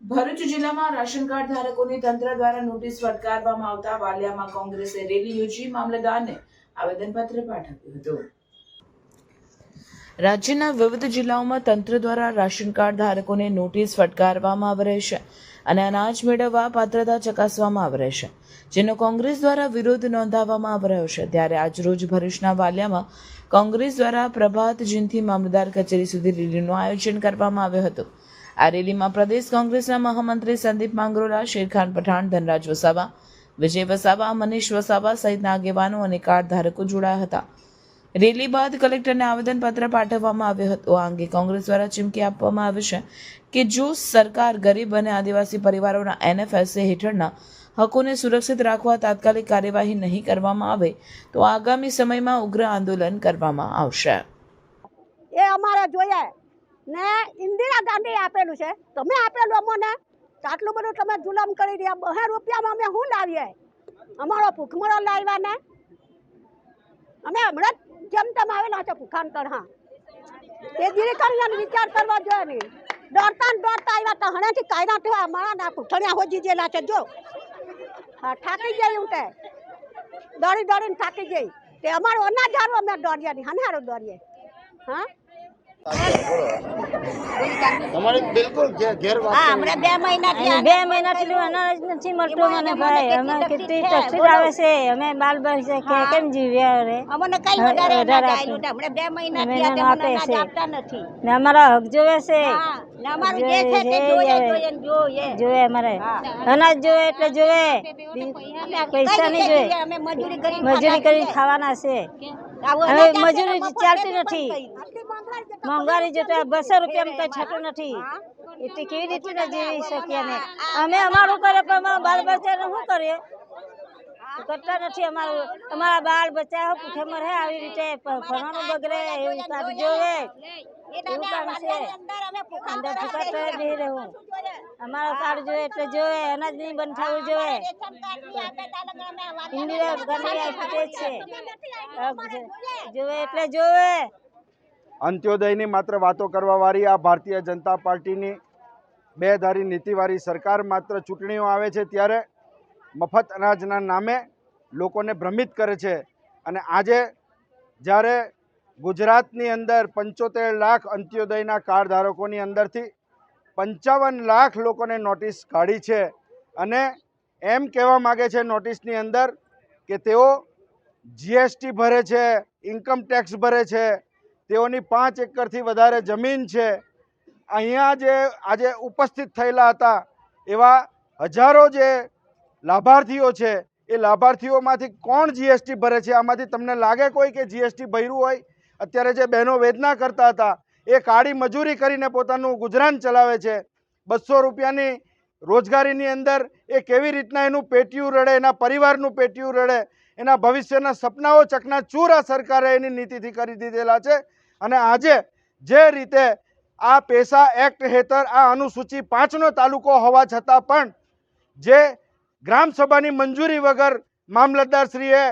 ભરૂચ જિલ્લામાં ration card ધારકોને તંત્ર દ્વારા નોટિસ ફટકારવામાં આવતા વાલિયામાં કોંગ્રેસે રેલી યોજી મામલતદારને આવેદનપત્ર પાઠવ્યું હતું. રાજ્યના વિવિધ જિલ્લાઓમાં તંત્ર દ્વારા રાશન કાર્ડ ધારકોને નોટિસ ફટકારવામાં આવી છે અને અનાજ મેળવવા પાત્રતા ચકાસવામાં આવી રહેશે, જેનો કોંગ્રેસ દ્વારા વિરોધ નોંધાવવામાં આવી રહ્યો છે. ત્યારે આજરોજ ભરૂચના વાલિયામાં કોંગ્રેસ દ્વારા પ્રભાત જીનથી મામલતદાર કચેરી સુધી રેલીનું આયોજન કરવામાં આવ્યું હતું. આ પ્રદેશ કોંગ્રેસના મહામંત્રી સંદીપ માંગરોલા, શેરખાન પઠાણ, ધનરાજ વસાવા, વિજય વસાવા, મનીષ વસાવા સહિતના આગેવાનો અને કાર્ડ ધારકો જોડાયા હતા. રેલી બાદ કલેક્ટરને આવેદનપત્ર પાઠવવામાં આવ્યું હતું. આ અંગે કોંગ્રેસ દ્વારા ચીમકી આપવામાં આવી છે કે જો સરકાર ગરીબ અને આદિવાસી પરિવારોના એનએફએસએ હેઠળના હકોને સુરક્ષિત રાખવા તાત્કાલિક કાર્યવાહી નહીં કરવામાં આવે, તો આગામી સમયમાં ઉગ્ર આંદોલન કરવામાં આવશે. એ અમારે જોઈએ. ને ઇન્દિરા ગાંધી આપેલું છે. તમે આપેલું અમને? આટલું બધું તમે જુલમ કરી રહ્યા. બહે રૂપિયામાં અમે શું લાવીએ? અમારો ભૂખમરો લાવ્યા ને અમે હમણાં જેમ તેમ આવેલા છો ભૂખાંતર, હા. એ જીરી કરીને વિચાર કરવા જોઈએ નહીં દોડતા દોડતા આવ્યા તો હણેથી કાયદા થયો. અમારા ના પૂઠણિયા હોજી જેલા છે, જો. હા, થાકી ગઈ હું તે દોડી દોડીને થાકી ગઈ. તે અમારું અનાજ હારું અમે દોડીએ નહીં હને હારું દોડીએ હા? તમારી બિલકુલ ઘેર ઘેર હા. હમણાં બે મહિનાથી બે મહિનાથી અનાજ નથી મળતું મને ભાઈ. અમે કેટલી તકલીફ આવે છે? અમે બાલ કે કેમ જીવ્યા રે અમને કઈ વધારે અનાજ બે આપે છે. ને અમારા હક જોવે છે. જોવે અમારે. અનાજ જોવે એટલે જોવે. પૈસા નહીં અમે મજૂરી કરી મજૂરી કરી ખાવાના છે. હવે મજૂરી ચાલતી નથી. મોંઘવારી જોતા બસો રૂપિયામાં કઈ છતું નથી. એટલે કેવી રીતે જીવી શકીએ ને. અમે? અમારું કરે પણ બાળ બાલ બચ્ચાને શું કરીએ? કરતા નથી અમારું. અમારા બાળ બચ્ચા ભૂખે મરે આવી રીતે ભણવાનું બગડે એવું કામ જોવે? એવું કામ છે? અંદર ફૂકાટ નહીં રહેવું. અમારા કાર્ડ જોવે એટલે જોવે અનાજ નહીં બંધ થવું જોવે. ઇન્દિરા ગાંધી આપી છે જોવે એટલે જોવે. અંત્યોદયની માત્ર વાતો કરવાવાળી આ ભારતીય જનતા પાર્ટીની બેધારી નીતિવાળી સરકાર માત્ર ચૂંટણીઓ આવે છે ત્યારે મફત અનાજના નામે લોકોને ભ્રમિત કરે છે. અને આજે જ્યારે ગુજરાતની અંદર પંચોતેર લાખ અંત્યોદયના કાર્ડ ધારકોની અંદરથી પંચાવન લાખ લોકોને નોટિસ કાઢી છે. અને એમ કહેવા માગે છે નોટિસની અંદર કે તેઓ જીએસટી ભરે છે ઇન્કમ ટેક્સ ભરે છે તેઓની પાંચ એકરથી વધારે જમીન છે. અહીંયા જે આજે ઉપસ્થિત થયેલા હતા, એવા હજારો જે લાભાર્થીઓ છે, એ લાભાર્થીઓમાંથી કોણ જીએસટી ભરે છે? આમાંથી તમને લાગે કોઈ કે જીએસટી ભર્યું હોય? અત્યારે જે બહેનો વેદના કરતા હતા, એ કાળી મજૂરી કરીને પોતાનું ગુજરાન ચલાવે છે. બસો રૂપિયાની રોજગારીની અંદર એ કેવી રીતના એનું પેટીયું રડે, એના પરિવારનું પેટીયું રડે, એના ભવિષ્યના સપનાઓ ચકના ચૂર આ સરકારે એની નીતિથી કરી દીધેલા છે. અને આજે જે રીતે આ પેસા એક્ટ હેઠળ આ અનુસૂચિ પાંચનો તાલુકો હોવા છતાં પણ જે ગ્રામસભાની મંજૂરી વગર મામલતદારશ્રીએ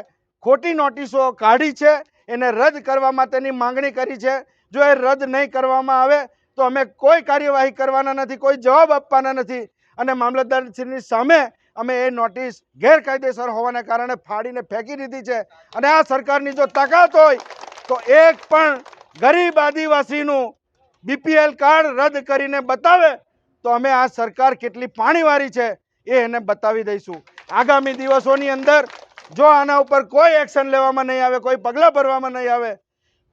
ખોટી નોટિસો કાઢી છે, એને રદ કરવા માટેની માંગણી કરી છે. જો એ રદ નહીં કરવામાં આવે તો અમે કોઈ કાર્યવાહી કરવાના નથી, કોઈ જવાબ આપવાના નથી. અને મામલતદારશ્રીની સામે અમે એ નોટિસ ગેરકાયદેસર હોવાને કારણે ફાડીને ફેંકી દીધી છે. અને આ સરકારની જો તાકાત હોય તો એક પણ ગરીબ આદિવાસીનું બીપીએલ કાર્ડ રદ કરીને બતાવે, તો અમે આ સરકાર કેટલી પાણીવાળી છે એ એને બતાવી દઈશું. આગામી દિવસોની અંદર જો આના ઉપર કોઈ એક્શન લેવામાં નહીં આવે, કોઈ પગલાં ભરવામાં નહીં આવે,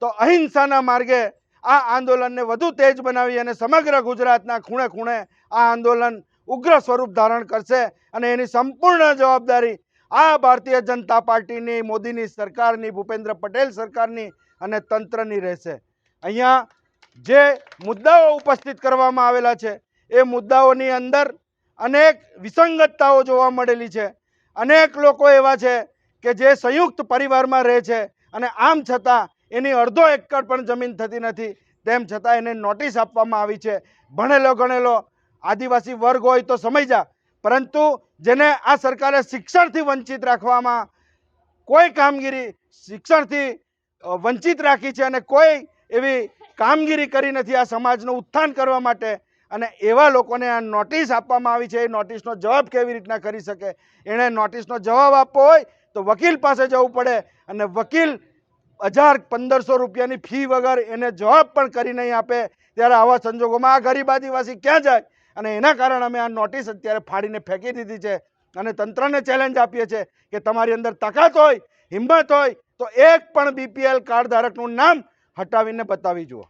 તો અહિંસાના માર્ગે આ આંદોલનને વધુ તેજ બનાવી અને સમગ્ર ગુજરાતના ખૂણે ખૂણે આ આંદોલન ઉગ્ર સ્વરૂપ ધારણ કરશે અને એની સંપૂર્ણ જવાબદારી આ ભારતીય જનતા પાર્ટીની, મોદીની સરકારની, ભૂપેન્દ્ર પટેલ સરકારની અને તંત્રની રહેશે. અહીંયા જે મુદ્દાઓ ઉપસ્થિત કરવામાં આવેલા છે, એ મુદ્દાઓની અંદર અનેક વિસંગતતાઓ જોવા મળેલી છે. અનેક લોકો એવા છે કે જે સંયુક્ત પરિવારમાં રહે છે અને આમ છતાં એની અડધો એકર પણ જમીન થતી નથી. તેમ છતાં એને નોટિસ આપવામાં આવી છે. ભણેલો ગણેલો આદિવાસી વર્ગ હોય તો સમય જા. પરંતુ જેને આ સરકારે શિક્ષણથી વંચિત રાખવામાં કોઈ કામગીરી શિક્ષણથી વંચિત રાખી છે અને કોઈ એવી કામગીરી કરી નથી આ સમાજનું ઉત્થાન કરવા માટે. અને એવા લોકોને આ નોટિસ આપવામાં આવી છે, એ નોટિસનો જવાબ કેવી રીતના કરી શકે? એણે નોટિસનો જવાબ આપવો હોય તો વકીલ પાસે જવું પડે અને વકીલ હજાર પંદરસો રૂપિયાની ફી વગર એને જવાબ પણ કરી નહીં આપે. ત્યારે આવા સંજોગોમાં આ ગરીબ આદિવાસી ક્યાં જાય? અને એના કારણે અમે આ નોટિસ અત્યારે ફાડીને ફેંકી દીધી છે. અને તંત્રને ચેલેન્જ આપીએ છીએ કે તમારી અંદર તાકાત હોય, હિંમત હોય તો એક પણ બીપીએલ કાર્ડ ધારકનું નામ હટાવીને બતાવી જુઓ.